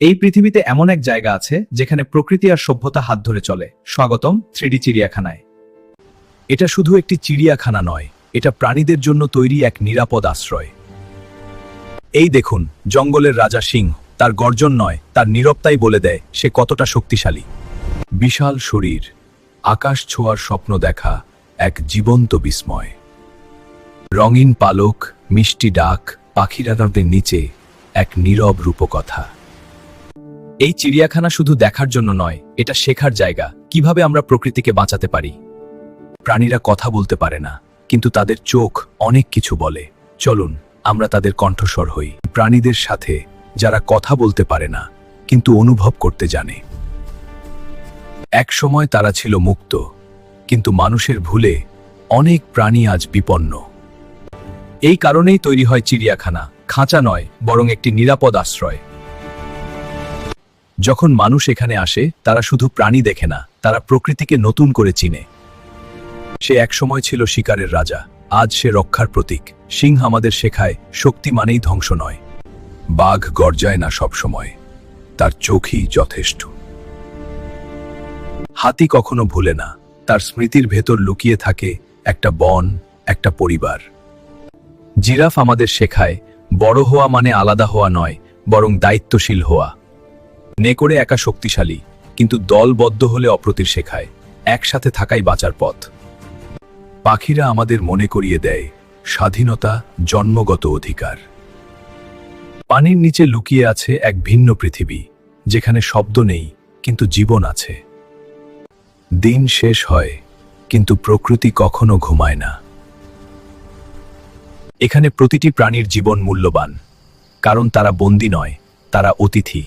এই পৃথিবীতে এমন এক জায়গা আছে যেখানে প্রকৃতি আর সভ্যতা হাত ধরে চলে। স্বাগতম থ্রিডি চিড়িয়াখানায়। এটা শুধু একটি চিড়িয়াখানা নয়, এটা প্রাণীদের জন্য তৈরি এক নিরাপদ আশ্রয়। এই দেখুন, জঙ্গলের রাজা সিংহ, তার গর্জন নয়, তার নীরবতাই বলে দেয়, সে কতটা শক্তিশালী। বিশাল শরীর, আকাশ ছোঁয়ার স্বপ্ন দেখা, এক জীবন্ত বিস্ময়। রঙিন পালক, মিষ্টি ডাক পাখিরাদের নিচে, এক নীরব রূপকথা। এই চিড়িয়াখানা শুধু দেখার জন্য নয়, এটা শেখার জায়গা। কীভাবে আমরা প্রকৃতিকে বাঁচাতে পারি? প্রাণীরা কথা বলতে পারে না, কিন্তু তাদের চোখ অনেক কিছু বলে। চলুন, আমরা তাদের কণ্ঠস্বর হই। প্রাণীদের সাথে, যারা কথা বলতে পারে না, কিন্তু অনুভব করতে জানে। এক সময় তারা ছিল মুক্ত, কিন্তু মানুষের ভুলে অনেক প্রাণী আজ বিপন্ন। এই কারণেই তৈরি হয় চিড়িয়াখানা। খাঁচা নয়, বরং একটি নিরাপদ আশ্রয়। যখন মানুষ এখানে আসে, তারা শুধু প্রাণী দেখে না, তারা প্রকৃতিকে নতুন করে চিনে। সে একসময় ছিল শিকারের রাজা, আজ সে রক্ষার প্রতীক। সিংহ আমাদের শেখায়, শক্তি মানেই ধ্বংস নয়। বাঘ গর্জায় না সবসময় তার চোখই যথেষ্ট। হাতি কখনো ভুলে না, তার স্মৃতির ভেতর লুকিয়ে থাকে একটা বন, একটা পরিবার। জিরাফ আমাদের শেখায়, বড় হওয়া মানে আলাদা হওয়া নয়, বরং দায়িত্বশীল হওয়া। নেকড়ে একা শক্তিশালী, কিন্তু দলবদ্ধ হলে অপ্রতির শেখায়, একসাথে থাকাই বাঁচার পথ। পাখিরা আমাদের মনে করিয়ে দেয়, স্বাধীনতা জন্মগত অধিকার। পানির নিচে লুকিয়ে আছে এক ভিন্ন পৃথিবী, যেখানে শব্দ নেই, কিন্তু জীবন আছে। দিন শেষ হয়, কিন্তু প্রকৃতি কখনো ঘুমায় না। এখানে প্রতিটি প্রাণীর জীবন মূল্যবান, কারণ তারা বন্দী নয়, তারা অতিথি।